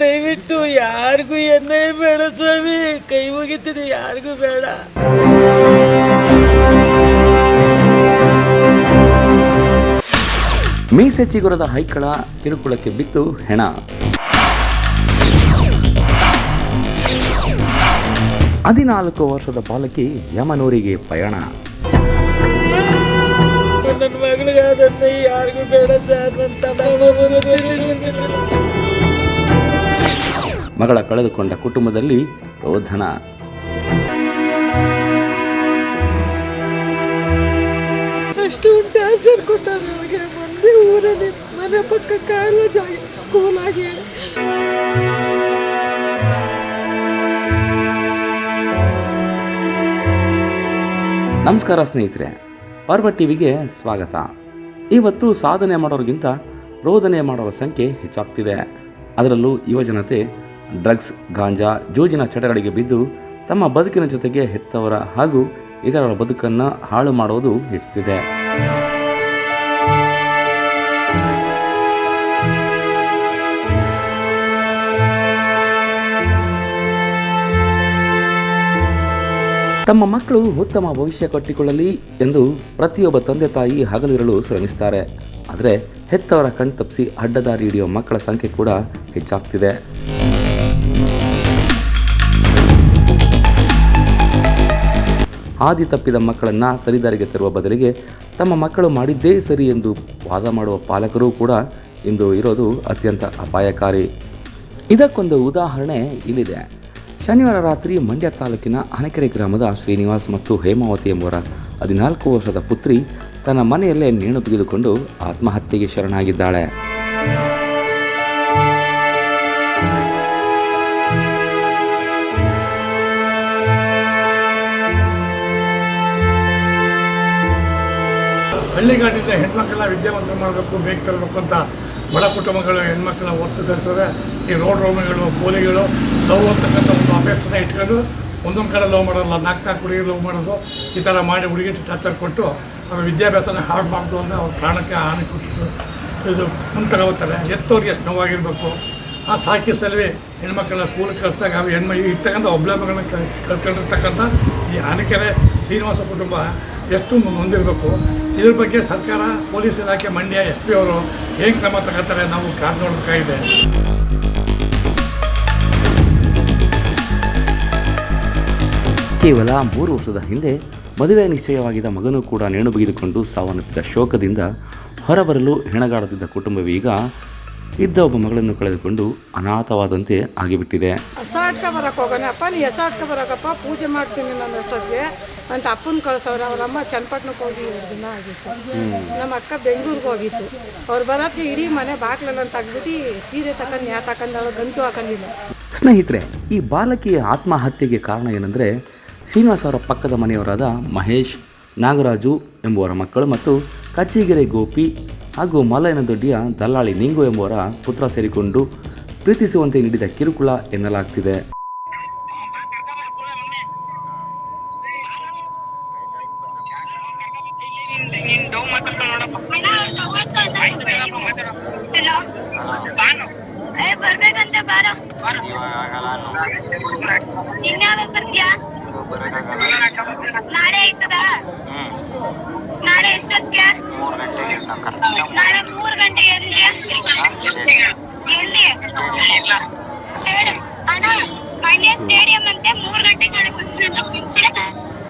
ದಯವಿಟ್ಟು ಯಾರಿಗೂ ಎಣ್ಣೆ ಬೇಡ ಸ್ವಾಮಿ. ಕೈ ಮುಗಿತೀನಿ ಯಾರಿಗೂ ಬೇಡ. ಮೀಸೆ ಚಿಗುರದ ಹೈಕಳ ಕಿರುಕುಳಕ್ಕೆ ಬಿತ್ತು ಹೆಣ. ಹದಿನಾಲ್ಕು ವರ್ಷದ ಬಾಲಕಿ ಯಮನೂರಿಗೆ ಪಯಣ. ನನ್ನ ಮಗಳಿಗೆ ಯಾರಿಗೂ ಬೇಡ ಸರ್. ನನ್ನ ಮಗಳ ಕಳೆದುಕೊಂಡ ಕುಟುಂಬದಲ್ಲಿ ರೋಧನ. ಅಷ್ಟು ಟ್ಯಾನ್ಸರ್ ಕೊಟ್ಟಾರೆ ಒಂದೇ ಊರಲ್ಲಿ ಮನೆ ಪಕ್ಕ ಕಾಲೇಜ್ ಆಗಿ ಸ್ಕೂಲ್ ಆಗಿ. ನಮಸ್ಕಾರ ಸ್ನೇಹಿತರೆ ಪರ್ವ ಟಿವಿಗೆ ಸ್ವಾಗತ. ಇವತ್ತು ಸಾಧನೆ ಮಾಡೋರಿಗಿಂತ ರೋಧನೆ ಮಾಡೋರ ಸಂಖ್ಯೆ ಹೆಚ್ಚಾಗ್ತಿದೆ. ಅದರಲ್ಲೂ ಯುವಜನತೆ ಡ್ರಗ್ಸ್, ಗಾಂಜಾ, ಜೂಜಿನ ಚಟಗಳಿಗೆ ಬಿದ್ದು ತಮ್ಮ ಬದುಕಿನ ಜೊತೆಗೆ ಹೆತ್ತವರ ಹಾಗೂ ಇತರರ ಬದುಕನ್ನು ಹಾಳು ಮಾಡುವುದು ಹೆಚ್ಚುತ್ತಿದೆ ತಮ್ಮ ಮಕ್ಕಳು ಉತ್ತಮ ಭವಿಷ್ಯ ಕಟ್ಟಿಕೊಳ್ಳಲಿ ಎಂದು ಪ್ರತಿಯೊಬ್ಬ ತಂದೆ ತಾಯಿ ಹಗಲಿರಲು ಶ್ರಮಿಸುತ್ತಾರೆ ಆದರೆ ಹೆತ್ತವರ ಕಣ್ತಪ್ಪಿಸಿ ಅಡ್ಡದಾರಿ ಹಿಡಿಯುವ ಮಕ್ಕಳ ಸಂಖ್ಯೆ ಕೂಡ ಹೆಚ್ಚಾಗ್ತಿದೆ. ಹಾದಿ ತಪ್ಪಿದ ಮಕ್ಕಳನ್ನು ಸರಿದಾರಿಗೆ ತರುವ ಬದಲಿಗೆ ತಮ್ಮ ಮಕ್ಕಳು ಮಾಡಿದ್ದೇ ಸರಿ ಎಂದು ವಾದ ಮಾಡುವ ಪಾಲಕರು ಕೂಡ ಇಂದು ಇರೋದು ಅತ್ಯಂತ ಅಪಾಯಕಾರಿ. ಇದಕ್ಕೊಂದು ಉದಾಹರಣೆ ಇಲ್ಲಿದೆ. ಶನಿವಾರ ರಾತ್ರಿ ಮಂಡ್ಯ ತಾಲೂಕಿನ ಹನಕೆರೆ ಗ್ರಾಮದ ಶ್ರೀನಿವಾಸ್ ಮತ್ತು ಹೇಮಾವತಿ ಎಂಬುವರ ಹದಿನಾಲ್ಕು ವರ್ಷದ ಪುತ್ರಿ ತನ್ನ ಮನೆಯಲ್ಲೇ ನೇಣು ತೆಗೆದುಕೊಂಡು ಆತ್ಮಹತ್ಯೆಗೆ ಶರಣಾಗಿದ್ದಾಳೆ. ಹಳ್ಳಿಗಾಡಿಂದ ಹೆಣ್ಮಕ್ಳನ್ನ ವಿದ್ಯಾವಂತ ಮಾಡಬೇಕು, ಬೇಗ ತರಬೇಕು ಅಂತ ಬಡ ಕುಟುಂಬಗಳು ಹೆಣ್ಮಕ್ಳನ್ನ ಒತ್ತು ಕಲಿಸಿದ್ರೆ ಈ ರೋಡ್ ರೋಮಿಗಳು ಪೋಲಿಗಳು ಲವ್ ಅಂತಕ್ಕಂಥ ಒಂದು ಅಭ್ಯಾಸನ ಇಟ್ಕೊಂಡು ಒಂದೊಂದು ಕಡೆ ಲವ್ ಮಾಡೋಲ್ಲ ನಾಲ್ಕು ನಾಲ್ಕು ಹುಡುಗಿ ಲವ್ ಮಾಡೋದು, ಈ ಥರ ಮಾಡಿ ಹುಡುಗಿ ಟಾರ್ಚರ್ ಕೊಟ್ಟು ಅವ್ರ ವಿದ್ಯಾಭ್ಯಾಸನ ಮಾಡ್ತು ಅಂತ ಅವ್ರ ಪ್ರಾಣಕ್ಕೆ ಹಾನಿ ಕೊಟ್ಟು ಇದು ಮುಂದೆ ತಗೋತಾರೆ ಎತ್ತೋರಿಗೆ ಎಷ್ಟು ನೋವಾಗಿರಬೇಕು. ಆ ಸಾಕಿ ಸಲುವೆ ಹೆಣ್ಮಕ್ಳನ್ನ ಸ್ಕೂಲ್ಗೆ ಕಳಿಸ್ದಾಗ ಅವು ಹೆಣ್ಮ ಇರ್ತಕ್ಕಂಥ ಒಬ್ಬಳೆ ಮಗಳನ್ನ ಕಲ್ಕೊಂಡಿರ್ತಕ್ಕಂಥ ಈ ಆನೆಕೆರೆ ಶ್ರೀನಿವಾಸ ಕುಟುಂಬ ಎಷ್ಟು ಹೊಂದಿರಬೇಕು ಇದ್ರ ಬಗ್ಗೆ ಸರ್ಕಾರ ಪೊಲೀಸ್ ಇಲಾಖೆ ಮಂಡ್ಯ ಎಸ್ ಪಿ ಅವರು ಏನು ಕ್ರಮ ತಗೋತಾರೆ ನಾವು ಕಾದು ನೋಡಬೇಕಾಗಿದೆ. ಕೇವಲ ಮೂರು ವರ್ಷದ ಹಿಂದೆ ಮದುವೆ ನಿಶ್ಚಯವಾಗಿದ್ದ ಮಗನೂ ಕೂಡ ನೇಣು ಬಿಗಿದುಕೊಂಡು ಸಾವನ್ನಪ್ಪಿದ ಶೋಕದಿಂದ ಹೊರಬರಲು ಹೆಣಗಾಡುತ್ತಿದ್ದ ಕುಟುಂಬವೀಗ ಇದ್ದ ಒಬ್ಬ ಮಗಳನ್ನು ಕಳೆದುಕೊಂಡು ಅನಾಥವಾದಂತೆ ಆಗಿಬಿಟ್ಟಿದೆ. ಬರಕ್ಕೆ ಹೋಗೋಣಪ್ಪ ನೀ ಎಸಾಡ್ಕ ಬರೋಕಪ್ಪ ಪೂಜೆ ಮಾಡ್ತೀನಿ ನಾನು ಅಷ್ಟೊತ್ತಿಗೆ ಅಂತ ಅಪ್ಪನ ಕಳ್ಸವ್ರೆ ಅವ್ರ ಅಮ್ಮ ಚನ್ನಪಟ್ಟಣಕ್ಕೆ ಹೋಗಿ ಎರಡು ದಿನ ಆಗಿತ್ತು. ನಮ್ಮ ಅಕ್ಕ ಬೆಂಗಳೂರಿಗೆ ಹೋಗಿತ್ತು. ಅವ್ರು ಬರೋಕ್ಕೆ ಇಡೀ ಮನೆ ಅಂತ ತೆಗ್ಬಿಟ್ಟು ಸೀರೆ ತಕೊಂಡು ಯಾ ತಗೊಂಡು ಗಂಟು ಹಾಕೊಂಡಿಲ್ಲ. ಸ್ನೇಹಿತರೆ ಈ ಬಾಲಕಿಯ ಆತ್ಮಹತ್ಯೆಗೆ ಕಾರಣ ಏನಂದರೆ ಶ್ರೀನಿವಾಸ ಅವರ ಪಕ್ಕದ ಮನೆಯವರಾದ ಮಹೇಶ್ ನಾಗರಾಜು ಎಂಬುವರ ಮಕ್ಕಳು ಮತ್ತು ಕಚ್ಚಿಗೆರೆ ಗೋಪಿ ಹಾಗೂ ಮಲಯನ ದೊಡ್ಡಿಯ ದಲ್ಲಾಳಿ ನಿಂಗು ಎಂಬುವರ ಪುತ್ರ ಸೇರಿಕೊಂಡು ಪ್ರೀತಿಸುವಂತೆ ನೀಡಿದ ಕಿರುಕುಳ ಎನ್ನಲಾಗ್ತಿದೆ.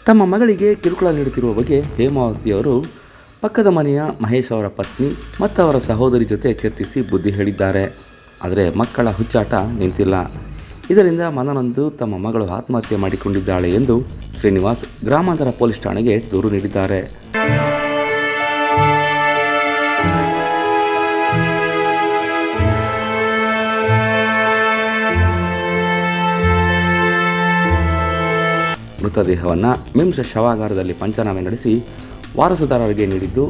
ತಮ್ಮ ಮಗಳಿಗೆ ಕಿರುಕುಳ ನೀಡುತ್ತಿರುವ ಬಗ್ಗೆ ಹೇಮಾವತಿ ಅವರು ಪಕ್ಕದ ಮನೆಯ ಮಹೇಶ್ ಅವರ ಪತ್ನಿ ಮತ್ತು ಅವರ ಸಹೋದರಿ ಜೊತೆ ಚರ್ಚಿಸಿ ಬುದ್ಧಿ ಹೇಳಿದ್ದಾರೆ. ಆದರೆ ಮಕ್ಕಳ ಹುಚ್ಚಾಟ ನಿಂತಿಲ್ಲ. ಇದರಿಂದ ಮನನೊಂದು ತಮ್ಮ ಮಗಳು ಆತ್ಮಹತ್ಯೆ ಮಾಡಿಕೊಂಡಿದ್ದಾಳೆ ಎಂದು ಶ್ರೀನಿವಾಸ್ ಗ್ರಾಮಾಂತರ ಪೊಲೀಸ್ ಠಾಣೆಗೆ ದೂರು ನೀಡಿದ್ದಾರೆ. ಮೃತದೇಹವನ್ನು ಮಿಮ್ಸ್ ಶವಾಗಾರದಲ್ಲಿ ಪಂಚನಾಮೆ ನಡೆಸಿ ವಾರಸುದಾರರಿಗೆ ನೀಡಿದ್ದು,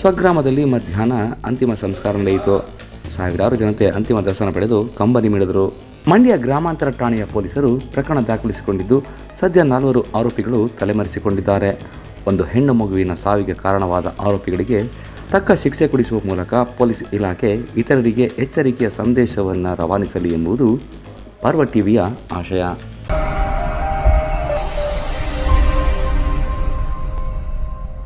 ಸ್ವಗ್ರಾಮದಲ್ಲಿ ಮಧ್ಯಾಹ್ನ ಅಂತಿಮ ಸಂಸ್ಕಾರ ನಡೆಯಿತು. ಸಾವಿರಾರು ಜನತೆ ಅಂತಿಮ ದರ್ಶನ ಪಡೆದು ಕಂಬನಿ ಮಿಡಿದರು. ಮಂಡ್ಯ ಗ್ರಾಮಾಂತರ ಠಾಣೆಯ ಪೊಲೀಸರು ಪ್ರಕರಣ ದಾಖಲಿಸಿಕೊಂಡಿದ್ದು, ಸದ್ಯ ನಾಲ್ವರು ಆರೋಪಿಗಳು ತಲೆಮರೆಸಿಕೊಂಡಿದ್ದಾರೆ. ಒಂದು ಹೆಣ್ಣು ಮಗುವಿನ ಸಾವಿಗೆ ಕಾರಣವಾದ ಆರೋಪಿಗಳಿಗೆ ತಕ್ಕ ಶಿಕ್ಷೆ ಕೊಡಿಸುವ ಮೂಲಕ ಪೊಲೀಸ್ ಇಲಾಖೆ ಇತರರಿಗೆ ಎಚ್ಚರಿಕೆಯ ಸಂದೇಶವನ್ನು ರವಾನಿಸಲಿ ಎಂಬುದು ಪರ್ವ ಟಿವಿಯ ಆಶಯ.